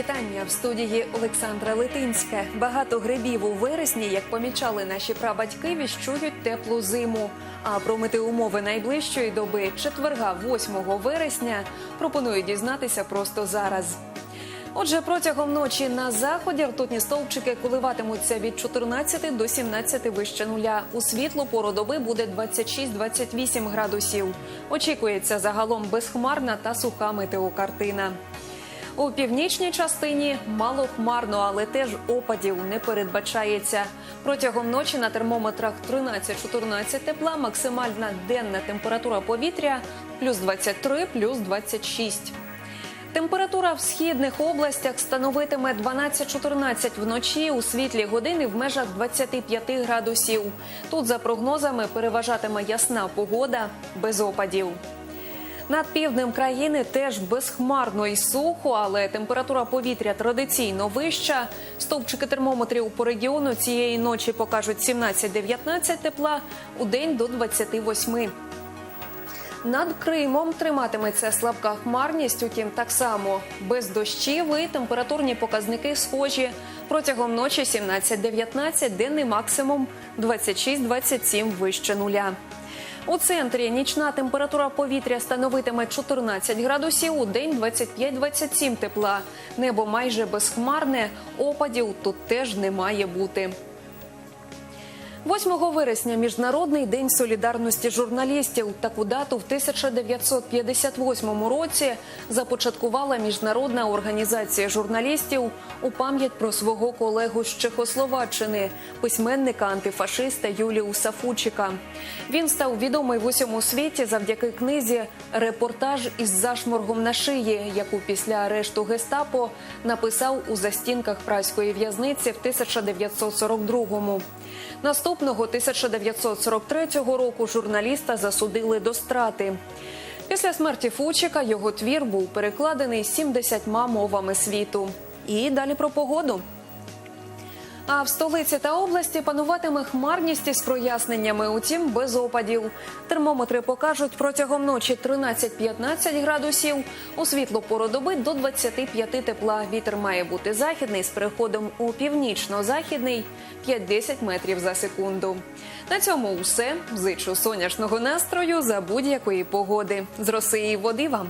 Вітання в студії Олександра Литинська. Багато грибів у вересні, як помічали наші прабатьки, віщують теплу зиму. А про метеоумови найближчої доби четверга, 8 вересня, пропоную дізнатися просто зараз. Отже, протягом ночі на заході ртутні стовпчики коливатимуться від 14 до 17 вище нуля. У світлу пору доби буде 26-28 градусів. Очікується загалом безхмарна та суха метеокартина. У північній частині мало хмарно, але теж опадів не передбачається. Протягом ночі на термометрах 13-14 тепла, максимальна денна температура повітря плюс 23, плюс 26. Температура в східних областях становитиме 12-14 вночі у світлі години в межах 25 градусів. Тут, за прогнозами, переважатиме ясна погода без опадів. Над півднем країни теж безхмарно і сухо, але температура повітря традиційно вища. Стовпчики термометрів по регіону цієї ночі покажуть 17-19 тепла, у день до 28. Над Кримом триматиметься слабка хмарність, утім так само без дощів і температурні показники схожі. Протягом ночі 17-19, денний максимум 26-27 вище нуля. У центрі нічна температура повітря становитиме 14 градусів, у день 25-27 тепла. Небо майже безхмарне, опадів тут теж не має бути. 8 вересня міжнародний день солідарності журналістів. Таку дату в 1958 році започаткувала міжнародна організація журналістів у пам'ять про свого колегу з Чехословаччини, письменника антифашиста Юліуса Фучика. Він став відомий в усьому світі завдяки книзі Репортаж із зашморгом на шиї, яку після арешту гестапо написав у застінках праської в'язниці в 1942-му. Наступного 1943 року журналіста засудили до страти. Після смерті Фучика його твір був перекладений 70 мовами світу. І далі про погоду. А в столиці та області пануватиме хмарність із проясненнями, утім без опадів. Термометри покажуть протягом ночі 13-15 градусів. У світло пору доби до 25 тепла. Вітер має бути західний з переходом у північно-західний 5-10 метрів за секунду. На цьому все. Зичу сонячного настрою за будь-якої погоди. З роси і води вам.